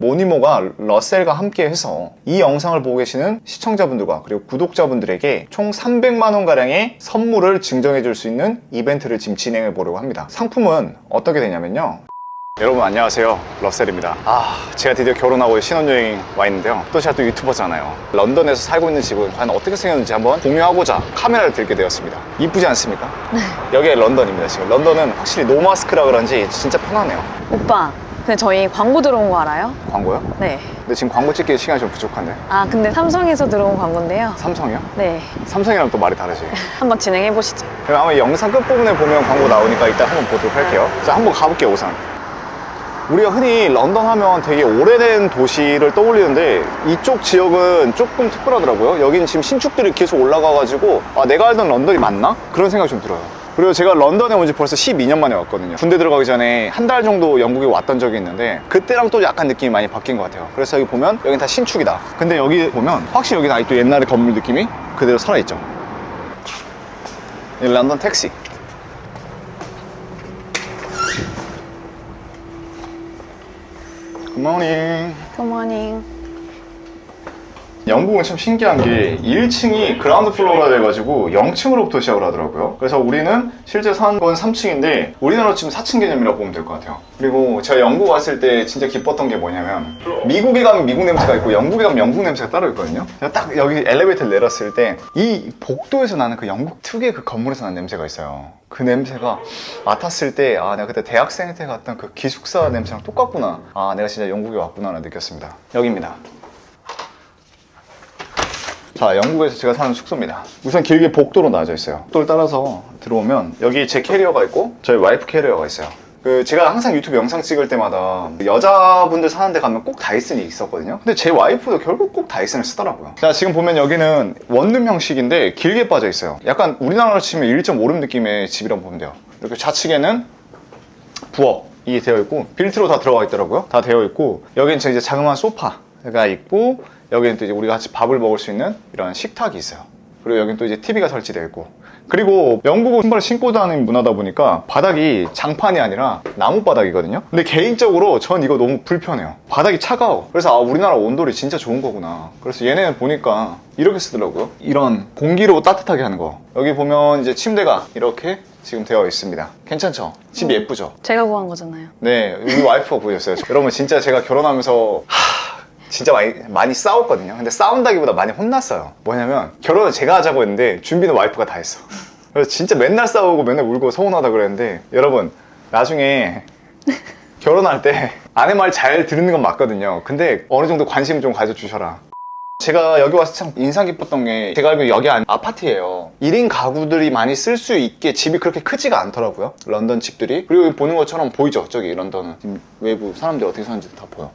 모니모가 러셀과 함께 해서 이 영상을 보고 계시는 시청자분들과 그리고 구독자분들에게 총 300만 원 가량의 선물을 증정해 줄 수 있는 이벤트를 지금 진행해 보려고 합니다. 상품은 어떻게 되냐면요. 여러분 안녕하세요. 러셀입니다. 아 제가 드디어 결혼하고 신혼여행 와 있는데요. 또 제가 또 유튜버잖아요. 런던에서 살고 있는 집은 과연 어떻게 생겼는지 한번 공유하고자 카메라를 들게 되었습니다. 이쁘지 않습니까? 네. 여기가 런던입니다 지금. 런던은 확실히 노마스크라 그런지 진짜 편하네요. 오빠, 근데 저희 광고 들어온 거 알아요? 광고요? 네. 근데 지금 광고 찍기 시간이 좀 부족한데 아, 근데 삼성에서 들어온 광고인데요. 삼성이요? 네. 삼성이랑 또 말이 다르지 한번 진행해 보시죠. 그럼 아마 영상 끝부분에 보면 광고 나오니까 이따 한번 보도록 할게요 자 한번 가볼게요 우선 우리가 흔히 런던 하면 되게 오래된 도시를 떠올리는데 이쪽 지역은 조금 특별하더라고요 여긴 지금 신축들이 계속 올라가가지고 아 내가 알던 런던이 맞나? 그런 생각이 좀 들어요 그리고 제가 런던에 온 지 벌써 12년 만에 왔거든요. 군대 들어가기 전에 한 달 정도 영국에 왔던 적이 있는데 그때랑 또 약간 느낌이 많이 바뀐 것 같아요. 그래서 여기 보면 여긴 다 신축이다. 근데 여기 보면 확실히 여기는 아직도 옛날의 건물 느낌이 그대로 살아있죠. 이 런던 택시. 굿모닝 굿모닝. 영국은 참 신기한 게 1층이 그라운드 플로어라 돼가지고 0층으로부터 시작을 하더라고요. 그래서 우리는 실제 산 건 3층인데 우리나라 치면 4층 개념이라고 보면 될 것 같아요. 그리고 제가 영국 왔을 때 진짜 기뻤던 게 뭐냐면 미국에 가면 미국 냄새가 있고 영국에 가면 영국 냄새가 따로 있거든요. 딱 여기 엘리베이터를 내렸을 때 이 복도에서 나는 그 영국 특유의 그 건물에서 나는 냄새가 있어요. 그 냄새가 맡았을 때 아 내가 그때 대학생 때 갔던 그 기숙사 냄새랑 똑같구나. 아 내가 진짜 영국에 왔구나를 느꼈습니다. 여기입니다. 자, 영국에서 제가 사는 숙소입니다. 우선 길게 복도로 나눠져 있어요. 복도를 따라서 들어오면 여기 제 캐리어가 있고 저희 와이프 캐리어가 있어요. 그 제가 항상 유튜브 영상 찍을 때마다 여자분들 사는 데 가면 꼭 다이슨이 있었거든요. 근데 제 와이프도 결국 꼭 다이슨을 쓰더라고요. 자, 지금 보면 여기는 원룸 형식인데 길게 빠져 있어요. 약간 우리나라로 치면 1.5룸 느낌의 집이라고 보면 돼요. 이렇게 좌측에는 부엌이 되어 있고 빌트로 다 들어가 있더라고요. 다 되어 있고 여기는 이제 자그마한 소파가 있고 여기는 또 이제 우리가 같이 밥을 먹을 수 있는 이런 식탁이 있어요. 그리고 여기는 또 이제 TV가 설치되어 있고 그리고 영국은 신발을 신고 다니는 문화다 보니까 바닥이 장판이 아니라 나무 바닥이거든요. 근데 개인적으로 전 이거 너무 불편해요. 바닥이 차가워. 그래서 아 우리나라 온돌이 진짜 좋은 거구나. 그래서 얘네는 보니까 이렇게 쓰더라고요. 이런 공기로 따뜻하게 하는 거. 여기 보면 이제 침대가 이렇게 지금 되어 있습니다. 괜찮죠? 집 예쁘죠? 제가 구한 거잖아요. 네, 우리 와이프가 보셨어요. 여러분 진짜 제가 결혼하면서 하, 진짜 많이 많이 싸웠거든요. 근데 싸운다기보다 많이 혼났어요. 뭐냐면 결혼을 제가 하자고 했는데 준비는 와이프가 다 했어. 그래서 진짜 맨날 싸우고 맨날 울고 서운하다 그랬는데 여러분 나중에 결혼할 때 아내 말잘 듣는 건 맞거든요. 근데 어느 정도 관심 좀 가져주셔라. 제가 여기 와서 참 인상 깊었던 게 제가 알기로 여기 안- 아파트예요 1인 가구들이 많이 쓸 수 있게 집이 그렇게 크지가 않더라고요 런던 집들이 그리고 보는 것처럼 보이죠 저기 런던은 지금 외부 사람들이 어떻게 사는지 다 보여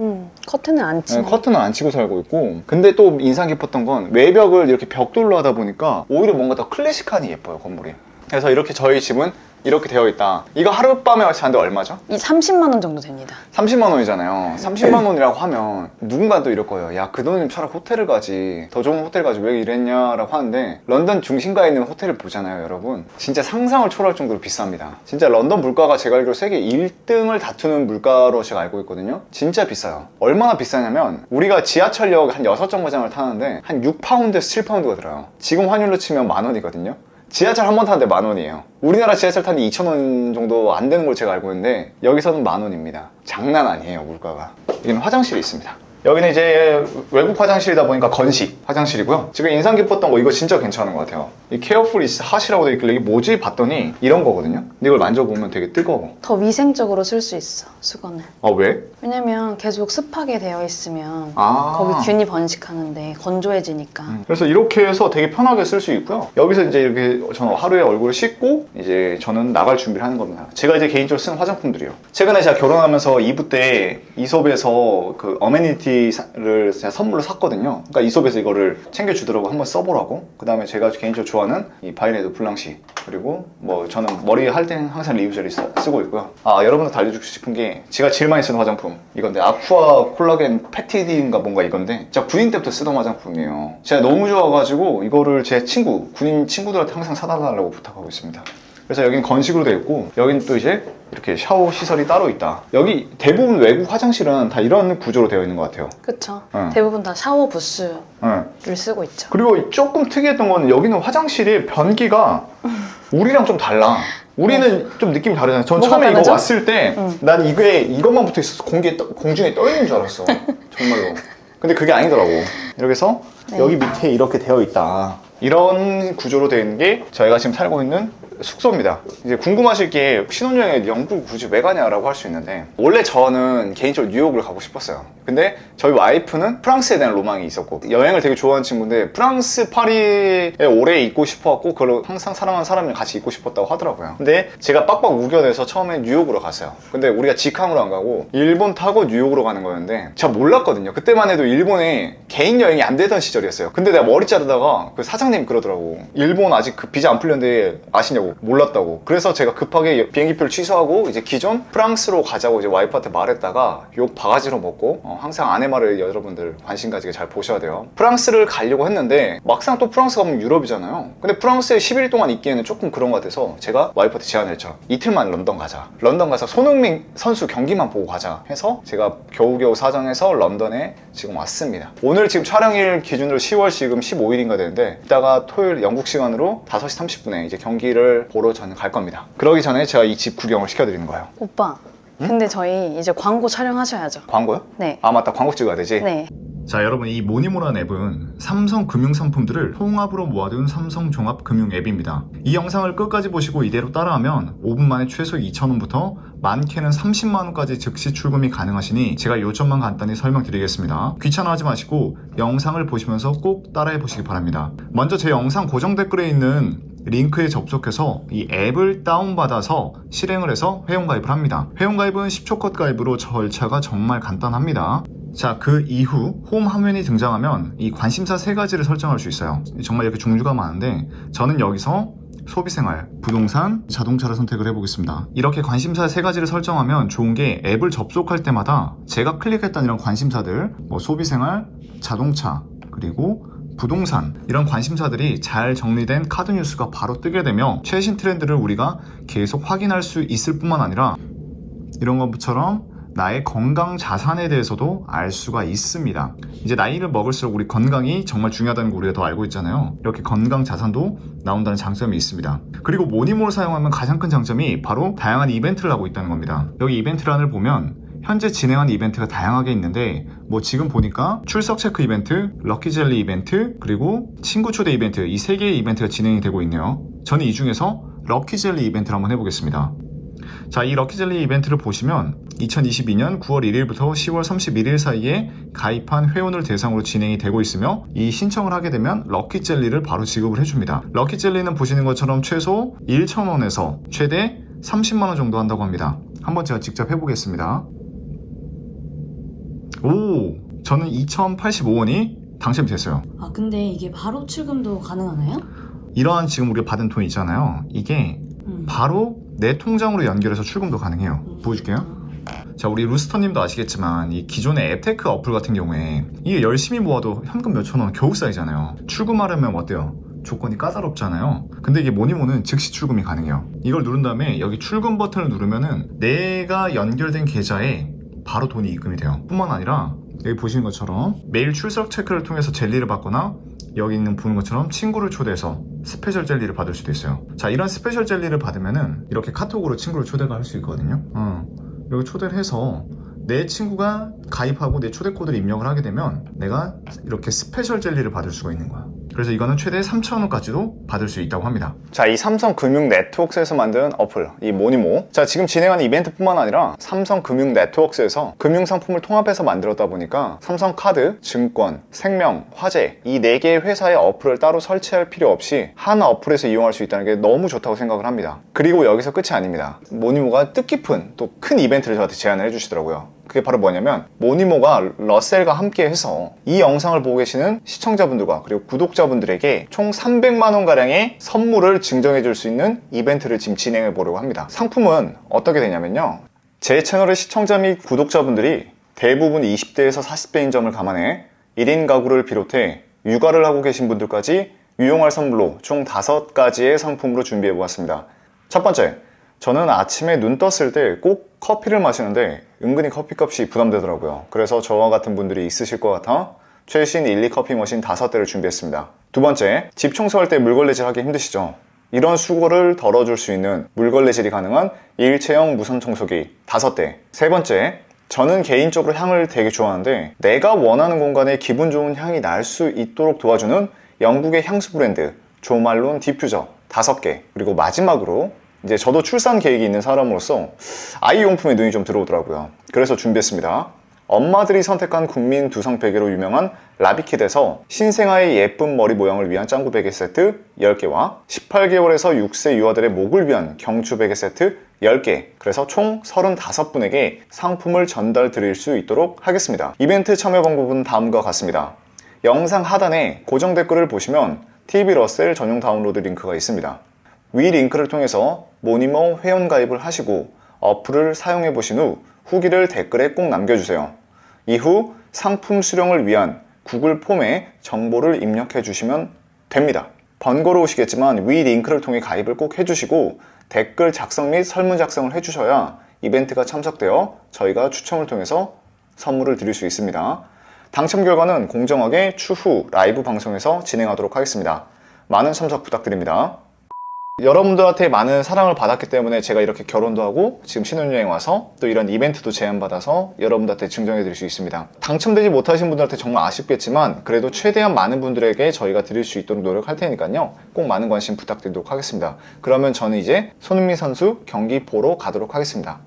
음, 커튼은 안 네, 치네. 커튼은 안 치고 살고 있고 근데 또 인상 깊었던 건 외벽을 이렇게 벽돌로 하다 보니까 오히려 뭔가 더 클래식하니 예뻐요 건물이 그래서 이렇게 저희 집은 이렇게 되어 있다 이거 하룻밤에 하는데 얼마죠? 이 30만 원 정도 됩니다. 30만 원이잖아요. 30만 원이라고 하면 누군가 또 이럴 거예요. 야, 그 돈이면 차라리 호텔을 가지. 더 좋은 호텔 가지. 왜 이랬냐라고 하는데 런던 중심가에 있는 호텔을 보잖아요, 여러분. 진짜 상상을 초월할 정도로 비쌉니다. 진짜 런던 물가가 제가 알기로 세계 1등을 다투는 물가로 제가 알고 있거든요. 진짜 비싸요. 얼마나 비싸냐면 우리가 지하철역 한 6정거장을 타는데 한 6파운드에서 7파운드가 들어요. 지금 환율로 치면 만 원이거든요. 지하철 한 번 타는데 만 원이에요. 우리나라 지하철 타는데 2천 원 정도 안 되는 걸 제가 알고 있는데 여기서는 만 원입니다. 장난 아니에요 물가가. 여기는 화장실이 있습니다. 여기는 이제 외국 화장실이다 보니까 건식 화장실이고요. 지금 인상 깊었던 거 이거 진짜 괜찮은 것 같아요. 이 케어풀 이스 핫이라고 되어 있길래 이게 뭐지 봤더니 이런 거거든요. 근데 이걸 만져보면 되게 뜨거워. 더 위생적으로 쓸 수 있어, 수건을. 아 왜? 왜냐면 계속 습하게 되어 있으면 아. 거기 균이 번식하는데 건조해지니까. 음. 그래서 이렇게 해서 되게 편하게 쓸 수 있고요. 여기서 이제 이렇게 저는 하루에 얼굴을 씻고 이제 저는 나갈 준비를 하는 겁니다. 제가 이제 개인적으로 쓰는 화장품들이요. 최근에 제가 결혼하면서 2부 때 이솝에서 그 어메니티 를 제가 선물로 샀거든요. 그러니까 이솝에서 이거를 챙겨주더라고 한번 써보라고. 그 다음에 제가 개인적으로 좋아하는 이 바이네드 블랑시 그리고 뭐 저는 머리 할 때는 항상 리뷰 젤이 쓰- 쓰고 있고요. 아 여러분한테 알려주고 싶은 게 제가 제일 많이 쓰는 화장품 이건데 아쿠아 콜라겐 패티디인가 뭔가 이건데 진짜 군인 때부터 쓰던 화장품이에요. 제가 너무 좋아가지고 이거를 제 친구 군인 친구들한테 항상 사달라고 부탁하고 있습니다. 그래서 여긴 건식으로 되어 있고 여긴 또 이제 이렇게 샤워 시설이 따로 있다. 여기 대부분 외국 화장실은 다 이런 구조로 되어 있는 것 같아요. 그쵸. 응. 대부분 다 샤워 부스를 응. 쓰고 있죠. 그리고 조금 특이했던 건 여기는 화장실이 변기가 우리랑 좀 달라. 우리는 좀 느낌이 다르잖아요. 전 뭐가 처음에 이거 다르죠? 왔을 때 응. 난 이게 이것만 붙어 있어서 공기에 떠- 공중에 떠 있는 줄 알았어. 정말로. 근데 그게 아니더라고. 이렇게 해서 네. 여기 밑에 이렇게 되어 있다. 이런 구조로 되어 있는 게 저희가 지금 살고 있는 숙소입니다. 이제 궁금하실 게 신혼여행에 영국 굳이 왜 가냐라고 할 수 있는데 원래 저는 개인적으로 뉴욕을 가고 싶었어요. 근데 저희 와이프는 프랑스에 대한 로망이 있었고 여행을 되게 좋아하는 친구인데 프랑스 파리에 오래 있고 싶어갖고 그걸 항상 사랑하는 사람이랑 같이 있고 싶었다고 하더라고요. 근데 제가 빡빡 우겨내서 처음에 뉴욕으로 갔어요. 근데 우리가 직항으로 안 가고 일본 타고 뉴욕으로 가는 거였는데 제가 몰랐거든요. 그때만 해도 일본에 개인 여행이 안 되던 시절이었어요. 근데 내가 머리 자르다가 그 사장 님 그러더라고. 일본 아직 그 비자 안 풀렸는데 아시냐고 몰랐다고. 그래서 제가 급하게 비행기표를 취소하고 이제 기존 프랑스로 가자고 이제 와이프한테 말했다가 욕 바가지로 먹고 어, 항상 아내 말을 여러분들 관심 가지게 잘 보셔야 돼요. 프랑스를 가려고 했는데 막상 또 프랑스 가면 유럽이잖아요. 근데 프랑스에 10일 동안 있기에는 조금 그런 것 같아서 제가 와이프한테 제안을 했죠. 이틀만 런던 가자. 런던 가서 손흥민 선수 경기만 보고 가자 해서 제가 겨우겨우 사정해서 런던에 지금 왔습니다. 오늘 지금 촬영일 기준으로 10월 지금 15일인가 되는데 이따가 토요일 영국 시간으로 5시 30분에 이제 경기를 보러 저는 갈 겁니다. 그러기 전에 제가 이 집 구경을 시켜드리는 거예요. 오빠. 근데 저희 이제 광고 촬영하셔야죠. 광고요? 네. 아 맞다 광고 찍어야 되지? 네. 자 여러분 이 모니모란 앱은 삼성 금융 상품들을 통합으로 모아둔 삼성 종합 금융 앱입니다. 이 영상을 끝까지 보시고 이대로 따라하면 5분 만에 최소 2,000원부터 많게는 30만 원까지 즉시 출금이 가능하시니 제가 요점만 간단히 설명드리겠습니다. 귀찮아하지 마시고 영상을 보시면서 꼭 따라해 보시기 바랍니다. 먼저 제 영상 고정 댓글에 있는 링크에 접속해서 이 앱을 다운받아서 실행을 해서 회원가입을 합니다. 회원가입은 10초 컷 가입으로 절차가 정말 간단합니다. 자, 그 이후 홈 화면이 등장하면 이 관심사 세 가지를 설정할 수 있어요. 정말 이렇게 종류가 많은데 저는 여기서 소비생활, 부동산, 자동차를 선택을 해보겠습니다. 이렇게 관심사 세 가지를 설정하면 좋은 게 앱을 접속할 때마다 제가 클릭했던 이런 관심사들, 뭐 소비생활, 자동차, 그리고 부동산 이런 관심사들이 잘 정리된 카드 뉴스가 바로 뜨게 되며 최신 트렌드를 우리가 계속 확인할 수 있을 뿐만 아니라 이런 것처럼 나의 건강 자산에 대해서도 알 수가 있습니다. 이제 나이를 먹을수록 우리 건강이 정말 중요하다는 거 우리가 더 알고 있잖아요. 이렇게 건강 자산도 나온다는 장점이 있습니다. 그리고 모니모를 사용하면 가장 큰 장점이 바로 다양한 이벤트를 하고 있다는 겁니다. 여기 이벤트란을 보면 현재 진행하는 이벤트가 다양하게 있는데 뭐 지금 보니까 출석 체크 이벤트, 럭키 젤리 이벤트, 그리고 친구 초대 이벤트 이 세 개의 이벤트가 진행이 되고 있네요. 저는 이 중에서 럭키 젤리 이벤트를 한번 해보겠습니다. 자, 이 럭키 젤리 이벤트를 보시면 2022년 9월 1일부터 10월 31일 사이에 가입한 회원을 대상으로 진행이 되고 있으며 이 신청을 하게 되면 럭키 젤리를 바로 지급을 해줍니다. 럭키 젤리는 보시는 것처럼 최소 1,000원에서 최대 30만원 정도 한다고 합니다. 한번 제가 직접 해보겠습니다. 오! 저는 2,085원이 당첨이 됐어요. 아 근데 이게 바로 출금도 가능하나요? 이러한 지금 우리가 받은 돈 있잖아요. 이게 음. 바로 내 통장으로 연결해서 출금도 가능해요. 보여줄게요. 자, 우리 루스터님도 아시겠지만 이 기존의 앱테크 어플 같은 경우에 이게 열심히 모아도 현금 몇천 원 겨우 쌓이잖아요. 출금하려면 어때요? 조건이 까다롭잖아요. 근데 이게 모니모는 즉시 출금이 가능해요. 이걸 누른 다음에 여기 출금 버튼을 누르면은 내가 연결된 계좌에 바로 돈이 입금이 돼요. 뿐만 아니라 여기 보시는 것처럼 매일 출석 체크를 통해서 젤리를 받거나 여기 있는 보는 것처럼 친구를 초대해서 스페셜 젤리를 받을 수도 있어요. 자, 이런 스페셜 젤리를 받으면은 이렇게 카톡으로 친구를 초대가 할 수 있거든요. 어, 여기 초대를 해서 내 친구가 가입하고 내 초대 코드를 입력을 하게 되면 내가 이렇게 스페셜 젤리를 받을 수가 있는 거야. 그래서 이거는 최대 3,000원까지도 받을 수 있다고 합니다. 자, 이 삼성 금융 네트워크에서 만든 어플, 이 모니모. 자, 지금 진행하는 이벤트뿐만 아니라 삼성 금융 네트워크에서 금융 상품을 통합해서 만들었다 보니까 삼성 카드, 증권, 생명, 화재 이 네 개의 회사의 어플을 따로 설치할 필요 없이 한 어플에서 이용할 수 있다는 게 너무 좋다고 생각을 합니다. 그리고 여기서 끝이 아닙니다. 모니모가 뜻깊은 또 큰 이벤트를 저한테 제안을 해주시더라고요. 그게 바로 뭐냐면 모니모가 러셀과 함께 해서 이 영상을 보고 계시는 시청자분들과 그리고 구독자분들에게 총 300만 원 가량의 선물을 증정해 줄 수 있는 이벤트를 지금 진행해 보려고 합니다. 상품은 어떻게 되냐면요. 제 채널의 시청자 및 구독자분들이 대부분 20대에서 40대인 점을 감안해 1인 가구를 비롯해 육아를 하고 계신 분들까지 유용할 선물로 총 5가지의 상품으로 준비해 보았습니다. 첫 번째, 저는 아침에 눈 떴을 때 꼭 커피를 마시는데 은근히 커피값이 부담되더라고요. 그래서 저와 같은 분들이 있으실 것 같아 최신 1, 2커피 머신 5대를 준비했습니다. 두 번째, 집 청소할 때 물걸레질 하기 힘드시죠? 이런 수고를 덜어줄 수 있는 물걸레질이 가능한 일체형 무선 청소기 5대. 세 번째, 저는 개인적으로 향을 되게 좋아하는데 내가 원하는 공간에 기분 좋은 향이 날 수 있도록 도와주는 영국의 향수 브랜드 조말론 디퓨저 5개. 그리고 마지막으로 이제 저도 출산 계획이 있는 사람으로서 아이 용품에 눈이 좀 들어오더라고요. 그래서 준비했습니다. 엄마들이 선택한 국민 두성 베개로 유명한 라비kit에서 신생아의 예쁜 머리 모양을 위한 짱구 베개 세트 10개와 18개월에서 6세 유아들의 목을 위한 경추 베개 세트 10개 그래서 총 35분에게 상품을 전달 드릴 수 있도록 하겠습니다. 이벤트 참여 방법은 다음과 같습니다. 영상 하단에 고정 댓글을 보시면 TV 러셀 전용 다운로드 링크가 있습니다. 위 링크를 통해서 모니모 회원 가입을 하시고 어플을 사용해 보신 후 후기를 댓글에 꼭 남겨주세요. 이후 상품 수령을 위한 구글 폼에 정보를 입력해 주시면 됩니다. 번거로우시겠지만 위 링크를 통해 가입을 꼭 해주시고 댓글 작성 및 설문 작성을 해주셔야 이벤트가 참석되어 저희가 추첨을 통해서 선물을 드릴 수 있습니다. 당첨 결과는 공정하게 추후 라이브 방송에서 진행하도록 하겠습니다. 많은 참석 부탁드립니다. 여러분들한테 많은 사랑을 받았기 때문에 제가 이렇게 결혼도 하고 지금 신혼여행 와서 또 이런 이벤트도 제안받아서 여러분들한테 증정해 드릴 수 있습니다. 당첨되지 못하신 분들한테 정말 아쉽겠지만 그래도 최대한 많은 분들에게 저희가 드릴 수 있도록 노력할 테니까요. 꼭 많은 관심 부탁드리도록 하겠습니다. 그러면 저는 이제 손흥민 선수 경기 보러 가도록 하겠습니다.